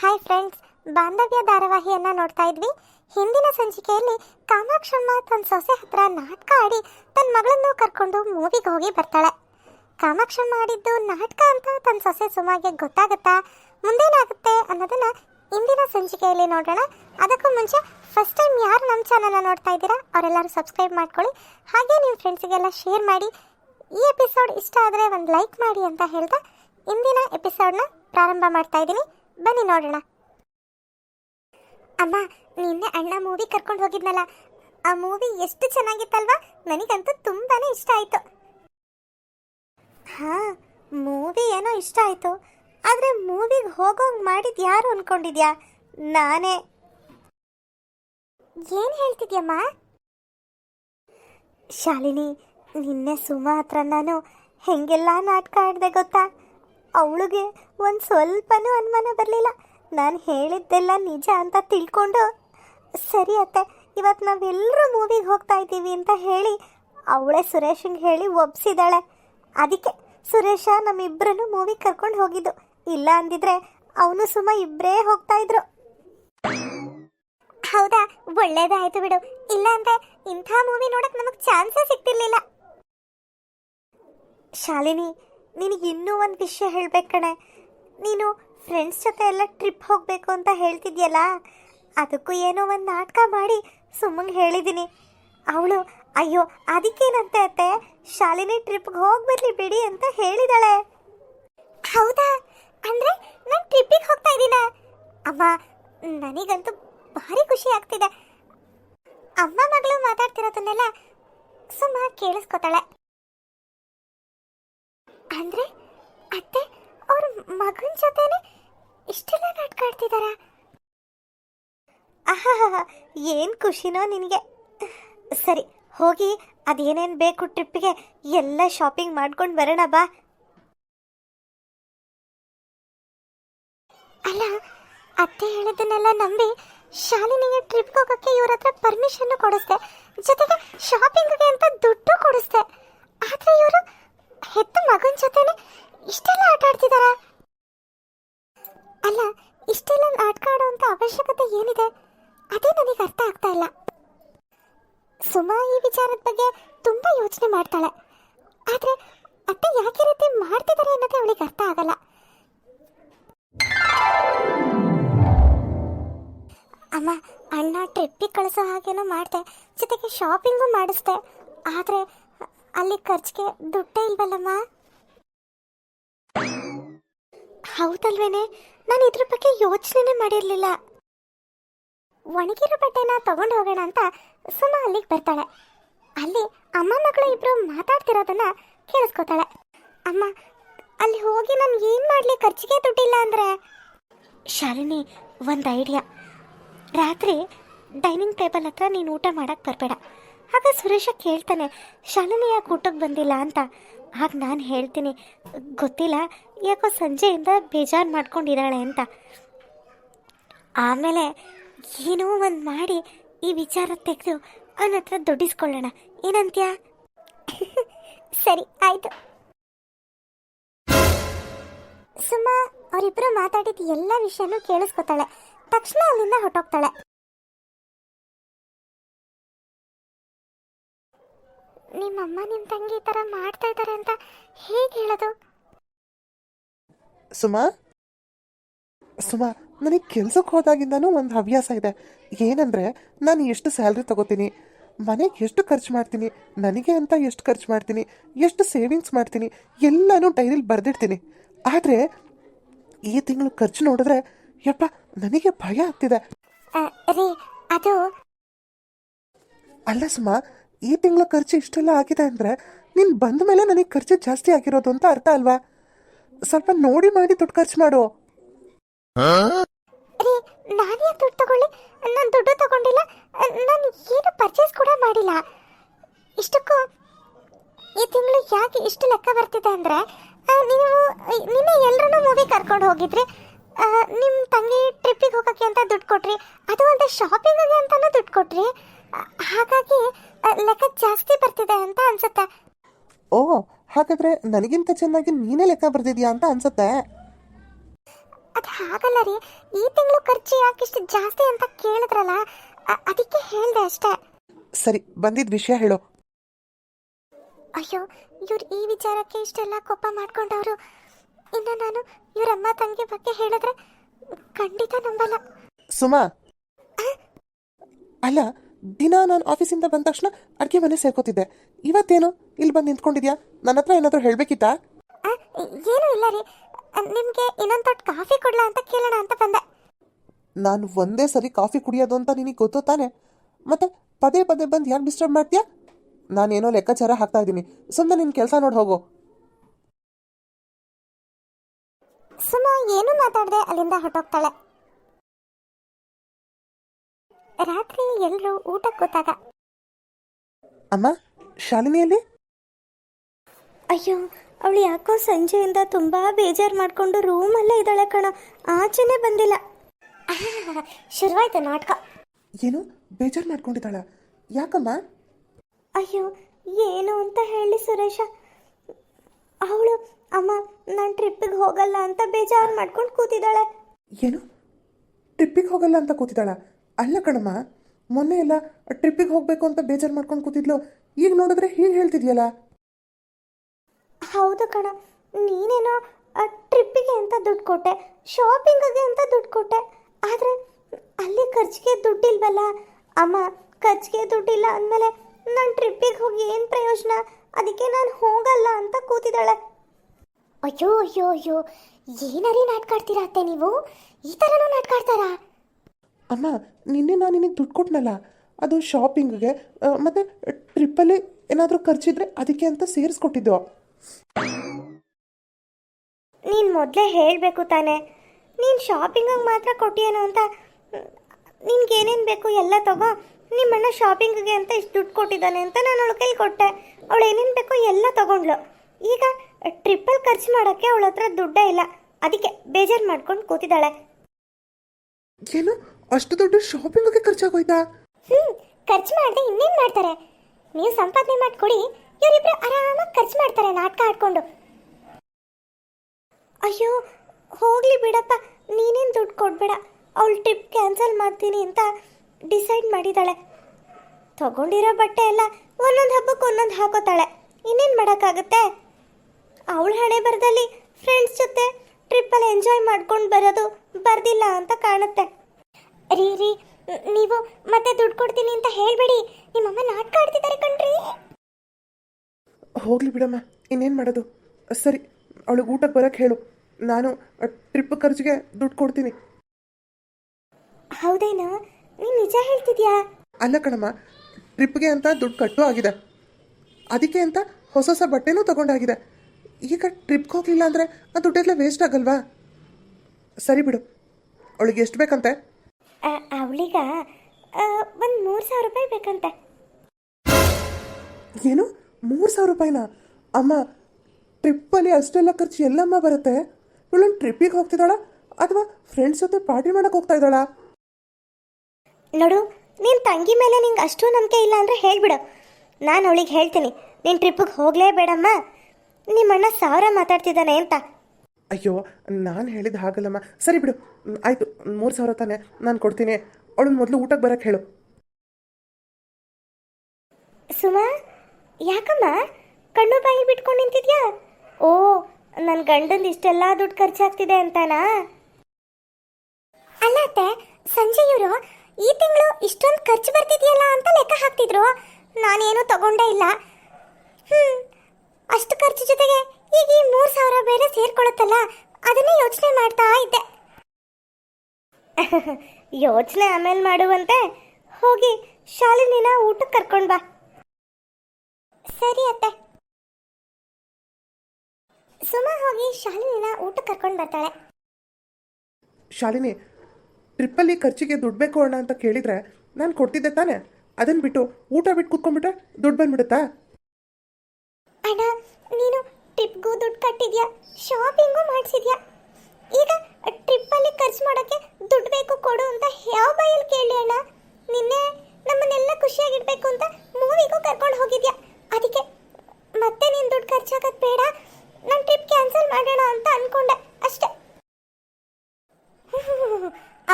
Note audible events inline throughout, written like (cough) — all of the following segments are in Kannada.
ಹಾಯ್ ಫ್ರೆಂಡ್ಸ್ ಬಾಂಧವ್ಯ ಧಾರಾವಾಹಿಯನ್ನ ನೋಡ್ತಾ ಇದ್ವಿ. ಹಿಂದಿನ ಸಂಚಿಕೆಯಲ್ಲಿ ಕಾಮಾಕ್ಷಮ್ಮ ತನ್ನ ಸೊಸೆ ಹತ್ರ ನಾಟಕ ಆಡಿ ತನ್ನ ಮಗಳನ್ನು ಕರ್ಕೊಂಡು ಮೂವಿಗೆ ಹೋಗಿ ಬರ್ತಾಳೆ. ಕಾಮಾಕ್ಷಮ್ಮ ಆಡಿದ್ದು ನಾಟಕ ಅಂತ ತನ್ನ ಸೊಸೆ ಸುಮಾಗೆ ಗೊತ್ತಾಗುತ್ತಾ? ಮುಂದೇನಾಗುತ್ತೆ ಅನ್ನೋದನ್ನ ಇಂದಿನ ಸಂಚಿಕೆಯಲ್ಲಿ ನೋಡೋಣ. ಅದಕ್ಕೂ ಮುಂಚೆ ಫಸ್ಟ್ ಟೈಮ್ ಯಾರು ನಮ್ಮ ಚಾನಲ್ನ ನೋಡ್ತಾ ಇದ್ದೀರಾ, ಅವರೆಲ್ಲರೂ ಸಬ್ಸ್ಕ್ರೈಬ್ ಮಾಡ್ಕೊಳ್ಳಿ. ಹಾಗೆ ನಿಮ್ಮ ಫ್ರೆಂಡ್ಸಿಗೆಲ್ಲ ಶೇರ್ ಮಾಡಿ. ಈ ಎಪಿಸೋಡ್ ಇಷ್ಟ ಆದರೆ ಒಂದು ಲೈಕ್ ಮಾಡಿ ಅಂತ ಹೇಳ್ತಾ ಇಂದಿನ ಎಪಿಸೋಡ್ನ ಪ್ರಾರಂಭ ಮಾಡ್ತಾ ಇದ್ದೀನಿ. ಬನ್ನಿ ನೋಡೋಣ. ಅಮ್ಮ, ನಿನ್ನೆ ಅಣ್ಣ ಮೂವಿ ಕರ್ಕೊಂಡು ಹೋಗಿದ್ನಲ್ಲ. ಆ ಮೂವಿ ಎಷ್ಟು ಚೆನ್ನಾಗಿತ್ತಲ್ವಾ? ನನಗಂತೂ ತುಂಬಾನೇ ಇಷ್ಟ ಆಯಿತು. ಹಾ ಮೂವಿ ಏನೋ ಇಷ್ಟ ಆಯಿತು. ಆದರೆ ಮೂವಿಗೆ ಹೋಗೋಂಗೆ ಮಾಡಿದ್ ಯಾರು ಅನ್ಕೊಂಡಿದ್ಯಾ? ನಾನೇ. ಏನು ಹೇಳ್ತಿದ್ಯಮ್ಮ? ಶಾಲಿನಿ, ನಿನ್ನೆ ಸುಮಾ ಹತ್ರ ನಾನು ಹೆಂಗೆಲ್ಲ ನಾಟಕ ಆಡಿದೆ ಗೊತ್ತಾ? ಅವಳಿಗೆ ಒಂದು ಸ್ವಲ್ಪನೂ ಅನುಮಾನ ಬರಲಿಲ್ಲ. ನಾನು ಹೇಳಿದ್ದೆಲ್ಲ ನಿಜ ಅಂತ ತಿಳ್ಕೊಂಡು, ಸರಿ ಅತ್ತೆ ಇವತ್ತು ನಾವೆಲ್ಲರೂ ಮೂವಿಗೆ ಹೋಗ್ತಾ ಇದ್ದೀವಿ ಅಂತ ಹೇಳಿ ಅವಳೇ ಸುರೇಶಂಗೆ ಹೇಳಿ ಒಪ್ಸಿದಾಳೆ. ಅದಕ್ಕೆ ಸುರೇಶ ನಮ್ಮಿಬ್ಬರನ್ನು ಮೂವಿಗೆ ಕರ್ಕೊಂಡು ಹೋಗಿದ್ದು. ಇಲ್ಲ ಅಂದಿದ್ರೆ ಅವನು ಸುಮ್ಮ ಇಬ್ಬರೇ ಹೋಗ್ತಾ ಇದ್ರು. ಹೌದಾ, ಒಳ್ಳೇದಾಯ್ತು ಬಿಡು. ಇಲ್ಲ ಅಂದ್ರೆ ಇಂಥ ಮೂವಿ ನೋಡಕ್ ನಮಗ್ ಚಾನ್ಸೇ ಸಿಗ್ತಿರ್ಲಿಲ್ಲ. ಶಾಲಿನಿ ನಿನಗೆ ಇನ್ನೂ ಒಂದು ವಿಷಯ ಹೇಳ್ಬೇಕು ಕಣೆ. ನೀನು ಫ್ರೆಂಡ್ಸ್ ಜೊತೆ ಎಲ್ಲ ಟ್ರಿಪ್ ಹೋಗಬೇಕು ಅಂತ ಹೇಳ್ತಿದ್ಯಲ್ಲ? ಅದಕ್ಕೂ ಏನೋ ಒಂದು ನಾಟಕ ಮಾಡಿ ಸುಮ್ಮನೆ ಹೇಳಿದ್ದೀನಿ ಅವಳು, ಅಯ್ಯೋ, ಅದಕ್ಕೇನಂತೆ ಅತ್ತೆ? ಶಾಲಿನಿ ಟ್ರಿಪ್ಗೆ ಹೋಗ್ಬರ್ಲಿ ಬಿಡಿ ಅಂತ ಹೇಳಿದಾಳೆ. ಹೌದಾ? ಅಂದ್ರೆ ನಾನು ಟ್ರಿಪ್ಪಿಗೆ ಹೋಗ್ತಾ ಇದ್ದೀನ? ಅಮ್ಮ ನನಗಂತೂ ಭಾರಿ ಖುಷಿ ಆಗ್ತಿದೆ. ಅಮ್ಮ ಮಗಳು ಮಾತಾಡ್ತಿರೋದನ್ನೆಲ್ಲ ಸುಮ್ಮ ಕೇಳಿಸ್ಕೊತಾಳೆ. ಅಂದ್ರೆ ಅತ್ತೆ ಅವ್ರ ಮಗನ ಜೊತೆನೆ ಇಷ್ಟೆಲ್ಲ ನಾಟ್ಕಾಡ್ತಿದಾರ ಆಹಾ ಏನ್ ಖುಷಿನೋ ನಿನಗೆ. ಸರಿ ಹೋಗಿ ಅದೇನೇನು ಬೇಕು ಟ್ರಿಪ್ಪಿಗೆ ಎಲ್ಲ ಶಾಪಿಂಗ್ ಮಾಡ್ಕೊಂಡು ಬರೋಣ ಬಾ. ಅಲ್ಲ ಅತ್ತೆ ಹೇಳಿದ್ದನ್ನೆಲ್ಲ ನಂಬಿ ಶಾಲಿನಿಗೆ ಟ್ರಿಪ್ಗೆ ಹೋಗೋಕ್ಕೆ ಇವ್ರ ಹತ್ರ ಪರ್ಮಿಷನ್ ಕೊಡಿಸ್ದೆ ಜೊತೆಗೆ ಶಾಪಿಂಗ್ಗೆ ಅಂತ ದುಡ್ಡು ಕೊಡಿಸ್ದೆ. ಆದ್ರೆ ಇವರು ಹೆತ್ತ ಮಗನ ಜೊತೆನೆ ಇಷ್ಟೆಲ್ಲ ಆಟ ಆಡ್ತಿದಾರ? ಅಲ್ಲ, ಇಷ್ಟೆಲ್ಲ ಆಟ ಅವಶ್ಯಕತೆ ಏನಿದೆ? ಅದೇ ನನಗೆ ಅರ್ಥ ಆಗ್ತಾ ಇಲ್ಲ. ಸುಮಾ ಈ ವಿಚಾರದ ಬಗ್ಗೆ ತುಂಬಾ ಯೋಚನೆ ಮಾಡ್ತಾಳೆ. ಆದ್ರೆ ಅತ್ತೆ ಯಾಕೆ ರೀತಿ ಮಾಡ್ತಿದ್ದಾರೆ ಅನ್ನೋದೇ ಅವಳಿಗೆ ಅರ್ಥ ಆಗಲ್ಲ. ಅಮ್ಮ, ಅಣ್ಣ ಟ್ರಿಪ್ಪಿಗೆ ಕಳಿಸೋ ಹಾಗೇನೋ ಮಾಡಿದೆ ಜೊತೆಗೆ ಶಾಪಿಂಗು ಮಾಡಿಸ್ದೆ ಆದರೆ ಅಲ್ಲಿ ಖರ್ಚಿಗೆ ದುಡ್ಡೇ ಇಲ್ವಲ್ಲಮ್ಮ? ಹೌದಲ್ವೇನೆ? ನಾನು ಇದ್ರ ಬಗ್ಗೆ ಯೋಚನೆ ಮಾಡಿರಲಿಲ್ಲ. ಒಣಗಿರೋ ಬಟ್ಟೆನ ತಗೊಂಡು ಹೋಗೋಣ ಅಂತ ಸುಮ ಅಲ್ಲಿಗೆ ಬರ್ತಾಳೆ. ಅಲ್ಲಿ ಅಮ್ಮ ಮಗಳು ಇಬ್ರು ಮಾತಾಡ್ತಿರೋದನ್ನ ಕೇಳಿಸ್ಕೊತಾಳೆ. ಅಮ್ಮ, ಅಲ್ಲಿ ಹೋಗಿ ನಾನು ಏನು ಮಾಡಲಿ? ಖರ್ಚಿಗೆ ದುಡ್ಡಿಲ್ಲ ಅಂದರೆ? ಶಾಲಿನಿ, ಒಂದು ಐಡಿಯಾ ರಾತ್ರಿ ಡೈನಿಂಗ್ ಟೇಬಲ್ ಹತ್ರ ನೀನು ಊಟ ಮಾಡಕ್ಕೆ ಬರಬೇಡ. ಆಗ ಸುರೇಶ ಕೇಳ್ತಾನೆ ಶಾಲಿನಿ ಯಾಕೆ ಊಟಕ್ಕೆ ಬಂದಿಲ್ಲ ಅಂತ. ಆಗ ನಾನು ಹೇಳ್ತೀನಿ, ಗೊತ್ತಿಲ್ಲ, ಯಾಕೋ ಸಂಜೆಯಿಂದ ಬೇಜಾರು ಮಾಡ್ಕೊಂಡಿದ್ದಾಳೆ ಅಂತ. ಆಮೇಲೆ, ಏನೋ ಒಂದು ಮಾಡಿ ಈ ವಿಚಾರ ತೆಗೆದು ಅವನ ಹತ್ರ ದುಡ್ಡಿಸ್ಕೊಳ್ಳೋಣ, ಏನಂತ್ಯ? (laughs) ಸರಿ, ಆಯಿತು. ಸುಮ್ಮ ಅವರಿಬ್ಬರು ಮಾತಾಡಿದ ಎಲ್ಲ ವಿಷಯನೂ ಕೇಳಿಸ್ಕೊತಾಳೆ. ತಕ್ಷಣ ಅಲ್ಲಿಂದ ಹೊಟ್ಟೋಗ್ತಾಳೆ ನಿಮ್ಮಮ್ಮ ನಿಮ್ಮ ತಂಗಿ ತರ ಥರ ಮಾಡ್ತಾ ಇದ್ದಾರೆ ಅಂತ ಹೇಗೆ ಹೇಳೋದು? ಸುಮಾ? ಸುಮಾ ನನಗೆ ಕೆಲ್ಸಕ್ಕೆ ಹೋದಾಗಿಂದನೂ ಒಂದು ಹವ್ಯಾಸ ಇದೆ. ಏನಂದರೆ ನಾನು ಎಷ್ಟು ಸ್ಯಾಲ್ರಿ ತಗೋತೀನಿ ಮನೆಗೆ ಎಷ್ಟು ಖರ್ಚು ಮಾಡ್ತೀನಿ ನನಗೆ ಅಂತ ಎಷ್ಟು ಖರ್ಚು ಮಾಡ್ತೀನಿ ಎಷ್ಟು ಸೇವಿಂಗ್ಸ್ ಮಾಡ್ತೀನಿ ಎಲ್ಲನೂ ಡೈರಿಲಿ ಬರೆದಿಡ್ತೀನಿ. ಆದರೆ ಈ ತಿಂಗಳು ಖರ್ಚು ನೋಡಿದ್ರೆ ಯಪ್ಪ ನನಗೆ ಭಯ ಆಗ್ತಿದೆ. ರೀ ಅದು ಅಲ್ಲ ಸುಮಾ ಈ ತಿಂಗಳ ಖರ್ಚು ಇಷ್ಟೆಲ್ಲ ಆಗಿದೆ ಅಂದರೆ ನೀನು ಬಂದ ಮೇಲೆ ನನಗೆ ಖರ್ಚು ಜಾಸ್ತಿ ಆಗಿರೋದು ಅಂತ ಅರ್ಥ ಅಲ್ವಾ? ಸ್ವಲ್ಪ ನೋಡಿ ಮಾಡಿ ದುಡ್ಡು ಖರ್ಚು ಮಾಡು. ನಾನೇ ದುಡ್ಡು ತಗೊಳ್ಳಿ? ನಾನು ದುಡ್ಡು ತಗೊಂಡಿಲ್ಲ, ನಾನು ಏನು ಪರ್ಚೇಸ್ ಕೂಡ ಮಾಡಿಲ್ಲ. ಇಷ್ಟಕ್ಕೂ ಈ ತಿಂಗಳು ಯಾಕೆ ಇಷ್ಟು ಲೆಕ್ಕ ಬರ್ತಿದೆ ಅಂದರೆ ನೀವು ನಿನ್ನೆ ಎಲ್ಲರೂ ಮೂವಿ ಕರ್ಕೊಂಡು ಹೋಗಿದ್ರಿ. ನಿಮ್ಮ ತಂಗಿ ಟ್ರಿಪ್ಪಿಗೆ ಹೋಗೋಕ್ಕೆ ಅಂತ ದುಡ್ಡು ಕೊಟ್ರಿ. ಅದು ಒಂದು ಶಾಪಿಂಗಿಗೆ ಅಂತಲೂ ದುಡ್ಡು ಕೊಟ್ರಿ. ಹಾಗಾಗಿ ಲೆಕ್ಕ ಜಾಸ್ತಿ ಬರ್ತಿದೆ ಅಂತ ಅನ್ಸುತ್ತೆ. ಓ ಹಾಗಾದ್ರೆ ನನಗಿಂತ ಚೆನ್ನಾಗಿ ನೀನೇ ಲೆಕ್ಕ ಬರ್ತಿದ್ಯಾ ಅಂತ ಅನ್ಸುತ್ತೆ. ಅದು ಹಾಗಲ್ಲ ರೀ. ಈ ತಿಂಗಳು ಖರ್ಚು ಯಾಕಿಷ್ಟು ಜಾಸ್ತಿ ಅಂತ ಕೇಳಿದ್ರಲ್ಲ ಅದಕ್ಕೆ ಹೇಳ್ದೆ ಅಷ್ಟೇ. ಸರಿ ಬಂದಿದ್ದ ವಿಷಯ ಹೇಳು. ಅಯ್ಯೋ ಇವ್ರು ಈ ವಿಚಾರಕ್ಕೆ ಇಷ್ಟೆಲ್ಲ ಕೋಪ ಮಾಡ್ಕೊಂಡವರು. ಇನ್ನು ನಾನು ಇವ್ರ ಅಮ್ಮ ತಂಗಿ ಬಗ್ಗೆ ಹೇಳಿದ್ರೆ ಖಂಡಿತ ನಂಬಲ್ಲ. ಸುಮಾ. ಅಲ್ಲ ದಿನ ನಾನು ಆಫೀಸಿಂದ ಬಂದ ತಕ್ಷಣ ಅಡುಗೆ ಮನೆ ಸೇರ್ಕೋತಿದ್ದೆ. ಇವತ್ತೇನು? ಇಲ್ಲಿ ಬಂದು ನಿಂತ್ಕೊಂಡಿದ್ಯಾ? ನನ್ನ ಹತ್ರ ಏನಾದರೂ ಹೇಳಬೇಕಿತ್ತಾ? ಆ, ಏನೂ ಇಲ್ಲ ರೀ. ನಿಮಗೆ ಇನ್ನೊಂದು ತೊಟ್ಟು ಕಾಫಿ ಕೊಡ್ಲಾ ಅಂತ ಕೇಳೋಣ ಅಂತ ಬಂದೆ. ನಾನು ಒಂದೇ ಸರಿ ಕಾಫಿ ಕುಡಿಯೋದು ಅಂತ ನಿನಗೆ ಗೊತ್ತು ತಾನೆ? ಮತ್ತೆ ಪದೇ ಪದೇ ಬಂದು ಯಾಕೆ ಡಿಸ್ಟರ್ಬ್ ಮಾಡ್ತೀಯಾ? ನಾನೇನೋ ಲೆಕ್ಕಾಚಾರ ಹಾಕ್ತಾ ಇದ್ದೀನಿ. ಸುಮ್ಮನೆ ನಿನ್ನ ಕೆಲಸ ನೋಡಿ ಹೋಗು. ಸುಮ್ಮ ಏನು ಮಾತಾಡದೆ ಅಲ್ಲಿಂದ ಹೊರಟೋಗ್ತಾಳೆ. ರಾತ್ರಿ ಎಲ್ಲರೂ ಊಟಕ್ಕೆ ಕೂತಾಗ ಅಮ್ಮ ಶಾಲಿನಿಯಲ್ಲಿ? ಅಯ್ಯೋ ಅವಳು ಯಾಕೋ ಸಂಜೆಯಿಂದ ತುಂಬಾ ಬೇಜಾರು ಮಾಡ್ಕೊಂಡು ರೂಮಲ್ಲೇ ಇದ್ದಾಳೆ ಕಣ. ಆಚೆನೆ ಬಂದಿಲ್ಲ. ಶುರುವಾಯ್ತು ನಾಟಕ. ಏನು? ಬೇಜಾರು ಮಾಡ್ಕೊಂಡಿದ್ದಾಳ? ಯಾಕಮ್ಮ? ಅಯ್ಯೋ ಏನು ಅಂತ ಹೇಳಿ ಸುರೇಶ. ಅವಳು ಅಮ್ಮ ನಾನು ಟ್ರಿಪ್ಪಿಗೆ ಹೋಗಲ್ಲ ಅಂತ ಬೇಜಾರು ಮಾಡ್ಕೊಂಡು ಕೂತಿದ್ದಾಳೆ. ಏನು? ಟ್ರಿಪ್ಪಿಗೆ ಹೋಗಲ್ಲ ಅಂತ ಕೂತಿದ್ದಾಳ? ಅಲ್ಲ ಕಣಮ್ಮ, ಮೊನ್ನೆ ಎಲ್ಲ ಟ್ರಿಪ್ಪಿಗೆ ಹೋಗಬೇಕು ಅಂತ ಬೇಜಾರು ಮಾಡ್ಕೊಂಡು ಕೂತಿದ್ಲು. ಈಗ ನೋಡಿದ್ರೆ ಹೀಗೆ ಹೇಳ್ತಿದ್ಯಲ್ಲ? ಹೌದು ಕಣ, ನೀನೇನೋ ಟ್ರಿಪ್ಪಿಗೆ ಅಂತ ದುಡ್ಡು ಕೊಟ್ಟೆ, ಶಾಪಿಂಗ್ಗೆ ಅಂತ ದುಡ್ಡು ಕೊಟ್ಟೆ. ಆದರೆ ಅಲ್ಲಿ ಖರ್ಚಿಗೆ ದುಡ್ಡಿಲ್ವಲ್ಲ ಅಮ್ಮ, ಖರ್ಚಿಗೆ ದುಡ್ಡಿಲ್ಲ ಅಂದಮೇಲೆ ನಾನು ಟ್ರಿಪ್ಪಿಗೆ ಹೋಗಿ ಏನು ಪ್ರಯೋಜನ? ಅದಕ್ಕೆ ನಾನು ಹೋಗಲ್ಲ ಅಂತ ಕೂತಿದ್ದಾಳೆ. ಅಯ್ಯೋ ಅಯ್ಯೋ ಅಯ್ಯೋ ಏನರಿ ನಾಟ್ಕಾಡ್ತೀರಾ ಅತ್ತೆ ನೀವು? ಈ ಥರನೂ ನಾಟಕ ಆಡ್ತಾರಾ ಅಮ್ಮ ನಿನ್ನೆ ನಾನು ನಿನಗೆ ದುಡ್ಡು ಕೊಟ್ಟನಲ್ಲ ಅದು ಶಾಪಿಂಗ್ಗೆ ಮತ್ತು ಟ್ರಿಪ್ಪಲ್ಲಿ ಏನಾದರೂ ಖರ್ಚಿದ್ರೆ ಅದಕ್ಕೆ ಅಂತ ಸೇರಿಸ್ಕೊಟ್ಟಿದ್ದು. ನೀನು ಮೊದಲೇ ಹೇಳಬೇಕು ತಾನೆ ನೀನು ಶಾಪಿಂಗಿಗೆ ಮಾತ್ರ ಕೊಟ್ಟಿಯೇನೋ ಅಂತ ನಿನ್ಗೆ ಏನೇನು ಬೇಕು ಎಲ್ಲ ತಗೋ ನಿಮ್ಮಣ್ಣ ಶಾಪಿಂಗಿಗೆ ಅಂತ ಇಷ್ಟು ದುಡ್ಡು ಕೊಟ್ಟಿದ್ದಾನೆ ಅಂತ ನಾನು ಅವಳ ಕೈಲಿ ಕೊಟ್ಟೆ ಅವಳು ಏನೇನು ಬೇಕೋ ಎಲ್ಲ ತಗೊಂಡ್ಳು. ಈಗ ಟ್ರಿಪ್ಪಲ್ಲಿ ಖರ್ಚು ಮಾಡೋಕ್ಕೆ ಅವಳ ಹತ್ರ ದುಡ್ಡೇ ಇಲ್ಲ ಅದಕ್ಕೆ ಬೇಜಾರು ಮಾಡ್ಕೊಂಡು ಕೂತಿದ್ದಾಳೆ. ಏನು? ಅಷ್ಟು ದೊಡ್ಡ ಶಾಪಿಂಗ್ಗೆ ಖರ್ಚಾಗೋಯ್ತಾ? ಹ್ಞೂ ಖರ್ಚು ಮಾಡದೆ ಇನ್ನೇನು ಮಾಡ್ತಾರೆ? ನೀವು ಸಂಪಾದನೆ ಮಾಡ್ಕೊಡಿ ಇವರಿಬ್ರು ಆರಾಮಾಗಿ ಖರ್ಚು ಮಾಡ್ತಾರೆ ನಾಟಕ ಆಡ್ಕೊಂಡು. ಅಯ್ಯೋ, ಹೋಗ್ಲಿ ಬಿಡಪ್ಪ, ನೀನೇನು ದುಡ್ಡು ಕೊಡ್ಬೇಡ. ಅವಳು ಟ್ರಿಪ್ ಕ್ಯಾನ್ಸಲ್ ಮಾಡ್ತೀನಿ ಅಂತ ಡಿಸೈಡ್ ಮಾಡಿದ್ದಾಳೆ ತಗೊಂಡಿರೋ ಬಟ್ಟೆ ಎಲ್ಲ ಒಂದೊಂದು ಹಬ್ಬಕ್ಕೆ ಒಂದೊಂದು ಹಾಕೋತಾಳೆ. ಇನ್ನೇನು ಮಾಡೋಕ್ಕಾಗುತ್ತೆ? ಅವಳ ಹಣೆ ಬರದಲ್ಲಿ ಫ್ರೆಂಡ್ಸ್ ಜೊತೆ ಟ್ರಿಪ್ಪಲ್ಲಿ ಎಂಜಾಯ್ ಮಾಡ್ಕೊಂಡು ಬರೋದು ಬರ್ದಿಲ್ಲ ಅಂತ ಕಾಣುತ್ತೆ. ರೀ ರೀ ನೀವು ಮತ್ತೆ ದುಡ್ಡು ಕೊಡ್ತೀನಿ ಅಂತ ಹೇಳ್ಬೇಡಿ. ನಿಮ್ಮಮ್ಮ ನಾಟಕ ಆಡ್ತಿದ್ದಾರೆ ಕಣ್ರಿ. ಹೋಗ್ಲಿ ಬಿಡಮ್ಮ ಇನ್ನೇನು ಮಾಡೋದು? ಸರಿ ಅವಳಿಗೆ ಊಟಕ್ಕೆ ಬರಕ್ಕೆ ಹೇಳು. ನಾನು ಟ್ರಿಪ್ ಖರ್ಚಿಗೆ ದುಡ್ಡು ಕೊಡ್ತೀನಿ. ಹೌದೇನಾ? ನೀನು ನಿಜ ಹೇಳ್ತಿದ್ಯಾ? ಅಲ್ಲ ಕಣಮ್ಮ ಟ್ರಿಪ್ಗೆ ಅಂತ ದುಡ್ಡು ಕಟ್ಟು ಆಗಿದೆ. ಅದಕ್ಕೆ ಅಂತ ಹೊಸ ಹೊಸ ಬಟ್ಟೆನೂ ತಗೊಂಡಾಗಿದೆ. ಈಗ ಟ್ರಿಪ್ಗೆ ಹೋಗಲಿಲ್ಲ ಅಂದರೆ ಆ ದುಡ್ಡೆಲ್ಲ ವೇಸ್ಟ್ ಆಗಲ್ವಾ? ಸರಿ ಬಿಡು ಅವಳಿಗೆ ಎಷ್ಟು ಬೇಕಂತೆ? ಅವಳಿಗ ಒಂದು ಮೂರು ಸಾವಿರ ರೂಪಾಯಿ ಬೇಕಂತೆ. ಏನು? ಮೂರು ಸಾವಿರ ರೂಪಾಯಿನ? ಅಮ್ಮ ಟ್ರಿಪ್ಪಲ್ಲಿ ಅಷ್ಟೆಲ್ಲ ಖರ್ಚು ಎಲ್ಲಮ್ಮ ಬರುತ್ತೆ? ಇವಳೊಂದು ಟ್ರಿಪ್ಪಿಗೆ ಹೋಗ್ತಿದ್ದಾಳ? ಅಥವಾ ಫ್ರೆಂಡ್ಸ್ ಜೊತೆ ಪಾರ್ಟಿ ಮಾಡಕ್ಕೆ ಹೋಗ್ತಾ ಇದ್ದಾಳ? ನೋಡು ನಿನ್ನ ತಂಗಿ ಮೇಲೆ ನಿಂಗೆ ಅಷ್ಟು ನಂಬಿಕೆ ಇಲ್ಲ ಅಂದರೆ ಹೇಳ್ಬಿಡು. ನಾನು ಅವಳಿಗೆ ಹೇಳ್ತೀನಿ ನೀನು ಟ್ರಿಪ್ಪಿಗೆ ಹೋಗಲೇಬೇಡಮ್ಮ ನಿಮ್ಮಣ್ಣ ಸಾವಿರ ಮಾತಾಡ್ತಿದ್ದಾನೆ ಅಂತ. ಅಯ್ಯೋ, ನಾನು ಹೇಳಿದ ಹಾಗಲ್ಲಮ್ಮ. ಸರಿ ಬಿಡು. ಆಯಿತು. ಮೂರು ಸಾವಿರ ತಾನೆ. ನಾನು ಕೊಡ್ತೀನಿ. ಅವಳು ಮೊದಲು ಊಟಕ್ಕೆ ಬರಕ್ಕೆ ಹೇಳು. ಸುಮಾ, ಯಾಕಮ್ಮ? ಕಣ್ಣು ಬಾಯಿ ಬಿಟ್ಕೊಂಡು ನಿಂತಿದ್ಯಾ? ಓ ನನ್ನ ಗಂಡಂದು ಇಷ್ಟೆಲ್ಲ ದುಡ್ಡು ಖರ್ಚಾಗ್ತಿದೆ ಅಂತಾನಾ? ಅಲ್ಲ ಅತ್ತೆ ಸಂಜೆ ಇವರು ಈ ತಿಂಗಳು ಇಷ್ಟೊಂದು ಖರ್ಚು ಬರ್ತಿದೆಯಲ್ಲ ಅಂತ ಲೆಕ್ಕ ಹಾಕ್ತಿದ್ರು. ನಾನೇನು ತಗೊಂಡೇ ಇಲ್ಲ. ಹ್ಮ್, ಅಷ್ಟು ಖರ್ಚು ಜೊತೆಗೆ ಈಗ ಈ ಮೂರು ಸಾವಿರ ಬೇರೆ ಸೇರ್ಕೊಳ್ಳುತ್ತಲ್ಲ? ಅದನ್ನೇ ಯೋಚನೆ ಮಾಡ್ತಾ ಇದ್ದೆ. (laughs) ಯೋಚನೆ ಆಮೇಲೆ ಮಾಡುವಂತೆ? ಹೋಗಿ ಶಾಲಿನಿನ ಊಟಕ್ಕೆ ಕರ್ಕೊಂಡು ಬಾ. ಸರಿ ಅತ್ತೆ. ಸುಮಾ ಹೋಗಿ ಶಾಲಿನಿನ ಊಟಕ್ಕೆ ಕರ್ಕೊಂಡು ಬರ್ತಾಳೆ. ಶಾಲಿನಿ ಟ್ರಿಪ್ಪಲ್ಲಿ ಖರ್ಚಿಗೆ ದುಡ್ಡು ಬೇಕು ಅಣ್ಣ ಅಂತ ಕೇಳಿದರೆ ನಾನು ಕೊಡ್ತಿದ್ದೆ ತಾನೆ? ಅದನ್ನು ಬಿಟ್ಟು ಊಟ ಬಿಟ್ಟು ಕೂತ್ಕೊಂಡ್ಬಿಟ್ರೆ ದುಡ್ಡು ಬಂದ್ಬಿಡುತ್ತಾ ಅಣ್ಣ ನೀನು ಟ್ರಿಪ್ಗೂ ದುಡ್ಡು ಕಟ್ಟಿದ್ಯಾ? ಶಾಪಿಂಗು ಮಾಡಿಸಿದ್ಯಾ? ಈಗ ಟ್ರಿಪ್ಪಲ್ಲಿ ಖರ್ಚು ಮಾಡೋಕ್ಕೆ ದುಡ್ಡು ಬೇಕು ಕೊಡು ಅಂತ ಯಾವ ಬಾಯಲ್ಲಿ ಕೇಳಿ ಅಣ್ಣ? ನಿನ್ನೆ ನಮ್ಮನ್ನೆಲ್ಲ ಖುಷಿಯಾಗಿಡ್ಬೇಕು ಅಂತ ಮೂವಿಗೂ ಕರ್ಕೊಂಡು ಹೋಗಿದ್ಯಾ? ಅದಕ್ಕೆ ಮತ್ತೆ ನೀನು ದುಡ್ಡು ಖರ್ಚಾಗೋದು ಬೇಡ. ನಾನು ಟ್ರಿಪ್ ಕ್ಯಾನ್ಸಲ್ ಮಾಡೋಣ ಅಂತ ಅನ್ಕೊಂಡೆ. ಅಷ್ಟೇ.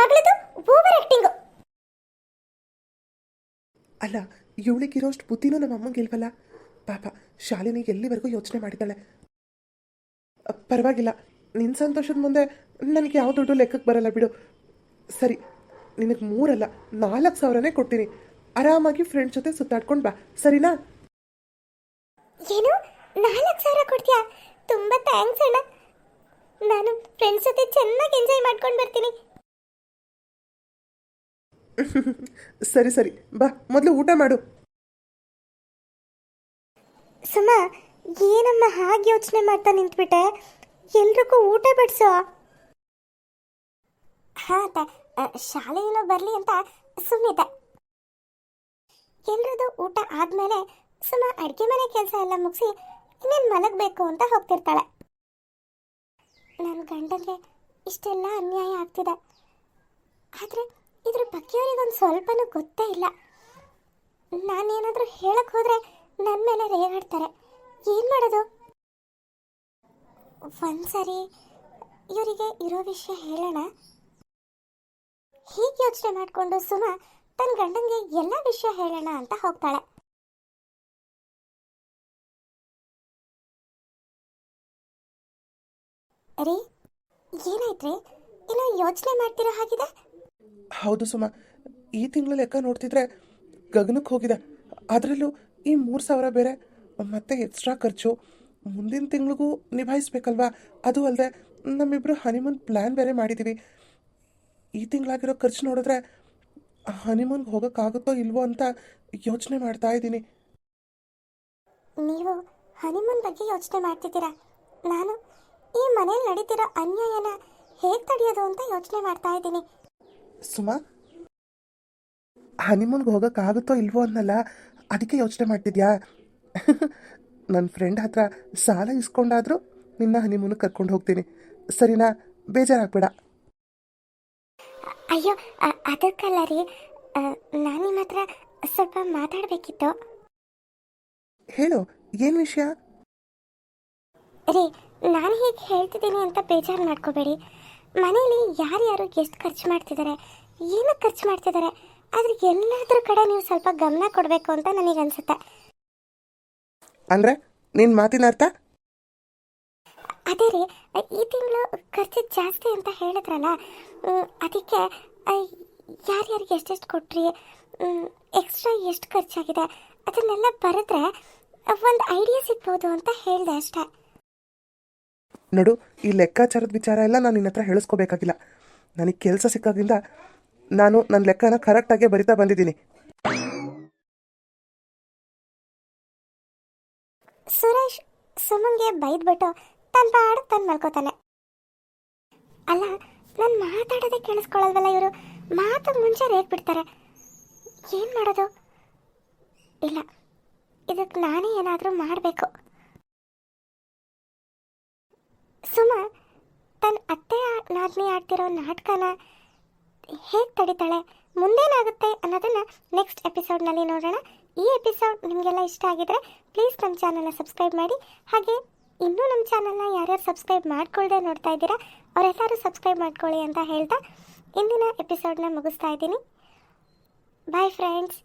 ಮಗಳದು ಓವರ್ ಆಕ್ಟಿಂಗು ಅಲ್ಲ, ಇವಳಿಗಿರೋಷ್ಟು ಬುದ್ಧಿನೂ ನಮ್ಮ ಅಮ್ಮಂಗೆ ಇಲ್ವಲ್ಲ? ಪಾಪ ಶಾಲಿನಿ ಎಲ್ಲಿವರೆಗೂ ಯೋಚನೆ ಮಾಡಿದ್ದಾಳೆ? ಪರವಾಗಿಲ್ಲ. ನಿನ್ನ ಸಂತೋಷದ ಮುಂದೆ ನನಗೆ ಯಾವ ದುಡ್ಡು ಲೆಕ್ಕಕ್ಕೆ ಬರಲ್ಲ ಬಿಡು. ಸರಿ ನಿನಗೆ ಮೂರಲ್ಲ ನಾಲ್ಕು ಸಾವಿರನೇ ಕೊಡ್ತೀನಿ. ಆರಾಮಾಗಿ ಫ್ರೆಂಡ್ಸ್ ಜೊತೆ ಸುತ್ತಾಡ್ಕೊಂಡು ಬಾ. ಸರಿನಾ? ಏನು? ನಾಲ್ಕು ಸಾವಿರ ಕೊಡ್ತೀಯಾ? ತುಂಬ ಥ್ಯಾಂಕ್ಸ್ ಅಣ್ಣ. ನಾನು ಫ್ರೆಂಡ್ಸ್ ಜೊತೆ ಚೆನ್ನಾಗಿ ಎಂಜಾಯ್ ಮಾಡ್ಕೊಂಡು ಬರ್ತೀನಿ. ಸರಿ ಸರಿ. ಬಾ ಮೊದಲು ಊಟ ಮಾಡು. ಸುಮ, ಏನಮ್ಮ ಹಾಗೆ ಯೋಚನೆ ಮಾಡ್ತಾ ನಿಂತ್ಬಿಟ್ಟೆ? ಎಲ್ರಿಗೂ ಊಟ ಬಡಿಸೋ. ಹಾ, ಅತ್ತೆ. ಶಾಲೆಯಿಂದ ಬರಲಿ ಅಂತ ಸುಮ್ಮನಿದ್ದೆ ಎಲ್ರದ್ದು ಊಟ ಆದ್ಮೇಲೆ ಸುಮ ಅಡುಗೆ ಮನೆ ಕೆಲಸ ಎಲ್ಲ ಮುಗಿಸಿ ಇನ್ನೇನು ಮಲಗಬೇಕು ಅಂತ ಹೋಗ್ತಿರ್ತಾಳೆ. ನನ್ನ ಗಂಡನಿಗೆ ಇಷ್ಟೆಲ್ಲ ಅನ್ಯಾಯ ಆಗ್ತಿದೆ. ಆದರೆ ಇದ್ರ ಬಗ್ಗೆ ಅವ್ರಿಗೊಂದು ಸ್ವಲ್ಪನೂ ಗೊತ್ತೇ ಇಲ್ಲ. ನಾನೇನಾದರೂ ಹೇಳಕ್ಕೆ ಹೋದ್ರೆ ನನ್ನ ಮೇಲೆ ರೇಗಾಡ್ತಾರೆ. ಏನು ಮಾಡೋದು? ಒಂದ್ಸರಿ ಇವರಿಗೆ ಇರೋ ವಿಷಯ ಹೇಳೋಣ. ಹೀಗೆ ಯೋಚನೆ ಮಾಡಿಕೊಂಡು ಸುಮ ತನ್ನ ಗಂಡನಿಗೆ ಎಲ್ಲ ವಿಷಯ ಹೇಳೋಣ ಅಂತ ಹೋಗ್ತಾಳೆ. ರೀ, ಏನಾಯ್ತ್ರಿ? ಏನೋ ಯೋಚನೆ ಮಾಡ್ತಿರೋ ಹಾಗಿದೆ ಹೌದು ಸುಮ, ಈ ತಿಂಗಳ ಲೆಕ್ಕ ನೋಡ್ತಿದ್ರೆ ಗಗನಕ್ಕೆ ಹೋಗಿದೆ. ಅದರಲ್ಲೂ ಈ ಮೂರು ಸಾವಿರ ಬೇರೆ ಮತ್ತೆ ಎಕ್ಸ್ಟ್ರಾ ಖರ್ಚು ಮುಂದಿನ ತಿಂಗಳಿಗೂ ನಿಭಾಯಿಸ್ಬೇಕಲ್ವಾ? ಅದು ಅಲ್ಲದೆ ನಮ್ಮಿಬ್ಬರು ಹನಿಮೂನ್ ಪ್ಲ್ಯಾನ್ ಬೇರೆ ಮಾಡಿದ್ದೀವಿ ಈ ತಿಂಗಳಾಗಿರೋ ಖರ್ಚು ನೋಡಿದ್ರೆ ಹನಿಮೂನ್ಗೆ ಹೋಗೋಕ್ಕಾಗುತ್ತೋ ಇಲ್ವೋ ಅಂತ ಯೋಚನೆ ಮಾಡ್ತಾ ಇದ್ದೀನಿ. ನೀವು ಹನಿಮೂನ್ ಬಗ್ಗೆ ಯೋಚನೆ ಮಾಡ್ತಿದ್ದೀರಾ? ನಾನು ಈ ಮನೇಲಿ ನಡೀತಿರೋ ಅನ್ಯಾಯನ ಹೇಗೆ ತಡೆಯೋದು ಅಂತ ಯೋಚನೆ ಮಾಡ್ತಾ ಇದ್ದೀನಿ. ಸುಮ ಹನಿಮೂನ್ಗೆ ಹೋಗೋಕ್ಕಾಗುತ್ತೋ ಇಲ್ವೋ ಅನ್ನಲ್ಲ ಅದಕ್ಕೆ ಯೋಚನೆ ಮಾಡ್ತಿದ್ಯಾ? (laughs) ನನ್ನ ಫ್ರೆಂಡ್ ಹತ್ರ ಸಾಲ ಇಸ್ಕೊಂಡಾದರೂ ನಿನ್ನ ಹನಿಮೂನಿಗೆ ಕರ್ಕೊಂಡು ಹೋಗ್ತೀನಿ. ಸರಿನಾ? ಬೇಜಾರಾಗ್ಬೇಡ. ಅಯ್ಯೋ ಅದಕ್ಕಲ್ಲ ರೀ. ನಾನು ನಿಮ್ಮ ಹತ್ರ ಸ್ವಲ್ಪ ಮಾತಾಡಬೇಕಿತ್ತು. ಹೇಳು ಏನು ವಿಷಯ? ರೀ ನಾನು ಹೀಗೆ ಹೇಳ್ತಿದ್ದೀನಿ ಅಂತ ಬೇಜಾರು ಮಾಡ್ಕೋಬೇಡಿ. ಮನೇಲಿ ಯಾರ್ಯಾರು ಎಷ್ಟು ಖರ್ಚು ಮಾಡ್ತಿದ್ದಾರೆ ಏನಕ್ಕೆ ಖರ್ಚು ಮಾಡ್ತಿದ್ದಾರೆ ಆದ್ರೆ ಎಲ್ಲಾದ್ರೂ ಕಡೆ ನೀವು ಸ್ವಲ್ಪ ಗಮನ ಕೊಡಬೇಕು ಅಂತ ನನಗೆ ಅನ್ಸುತ್ತೆ. ಅಂದರೆ ನಿನ್ನ ಮಾತಿನ ಅರ್ಥ? ಅದೇ ರೀ ಈ ತಿಂಗಳು ಖರ್ಚು ಜಾಸ್ತಿ ಅಂತ ಹೇಳಿದ್ರಲ್ಲ ಮ್, ಅದಕ್ಕೆ ಯಾರ್ಯಾರಿಗೆ ಎಷ್ಟೆಷ್ಟು ಕೊಟ್ರಿ ಎಕ್ಸ್ಟ್ರಾ ಎಷ್ಟು ಖರ್ಚಾಗಿದೆ ಅದನ್ನೆಲ್ಲ ಬರೆದ್ರೆ ಒಂದು ಐಡಿಯಾ ಸಿಗ್ಬೋದು ಅಂತ ಹೇಳಿದೆ ಅಷ್ಟೇ. ನೋಡು ಈ ಲೆಕ್ಕಾಚಾರದ ವಿಚಾರ ಎಲ್ಲ ನಾನು ನಿನ್ನ ಹತ್ರ ಹೇಳಿಸ್ಕೋಬೇಕಾಗಿಲ್ಲ. ನನಗೆ ಕೆಲಸ ಸಿಕ್ಕಾಗಿಂದ ನಾನು ನನ್ನ ಲೆಕ್ಕನ ಕರೆಕ್ಟಾಗೆ ಬರಿತಾ ಬಂದಿದ್ದೀನಿ. ಸುರೇಶ್ ಸುಮಂಗೆ ಬೈದ್ಬಿಟ್ಟು ತನ್ನ ಪಾಡು ತನ್ನ ಮಲ್ಕೋತಾನೆ. ಅಲ್ಲ, ನಾನು ಮಾತಾಡೋದೇ ಕೇಳಿಸ್ಕೊಳ್ಳಲ್ವಲ್ಲ ಇವರು? ಮಾತು ಮುಂಚೆ ರೇಟ್ ಬಿಡ್ತಾರೆ. ಏನು ಮಾಡೋದು? ಇಲ್ಲ ಇದಕ್ಕೆ ನಾನೇ ಏನಾದರೂ ಮಾಡಬೇಕು. ಸುಮ ತನ್ನ ಅತ್ತೆ ನಾದ್ನಿ ಆಡ್ತಿರೋ ನಾಟಕನ ಹೇಗೆ ತಡಿತಾಳೆ, ಮುಂದೇನಾಗುತ್ತೆ ಅನ್ನೋದನ್ನು ನೆಕ್ಸ್ಟ್ ಎಪಿಸೋಡ್ನಲ್ಲಿ ನೋಡೋಣ. ಈ ಎಪಿಸೋಡ್ ನಿಮಗೆಲ್ಲ ಇಷ್ಟ ಆಗಿದ್ರೆ ಪ್ಲೀಸ್ ನಮ್ಮ ಚಾನಲ್ನ ಸಬ್ಸ್ಕ್ರೈಬ್ ಮಾಡಿ. ಹಾಗೆ ಇನ್ನೂ ನಮ್ಮ ಚಾನಲ್ನ ಯಾರ್ಯಾರು ಸಬ್ಸ್ಕ್ರೈಬ್ ಮಾಡ್ಕೊಳ್ಳದೆ ನೋಡ್ತಾ ಇದ್ದೀರಾ, ಅವರೆಲ್ಲರೂ ಸಬ್ಸ್ಕ್ರೈಬ್ ಮಾಡ್ಕೊಳ್ಳಿ ಅಂತ ಹೇಳ್ತಾ ಇಂದಿನ ಎಪಿಸೋಡ್ನ ಮುಗಿಸ್ತಾ ಇದ್ದೀನಿ. Bye friends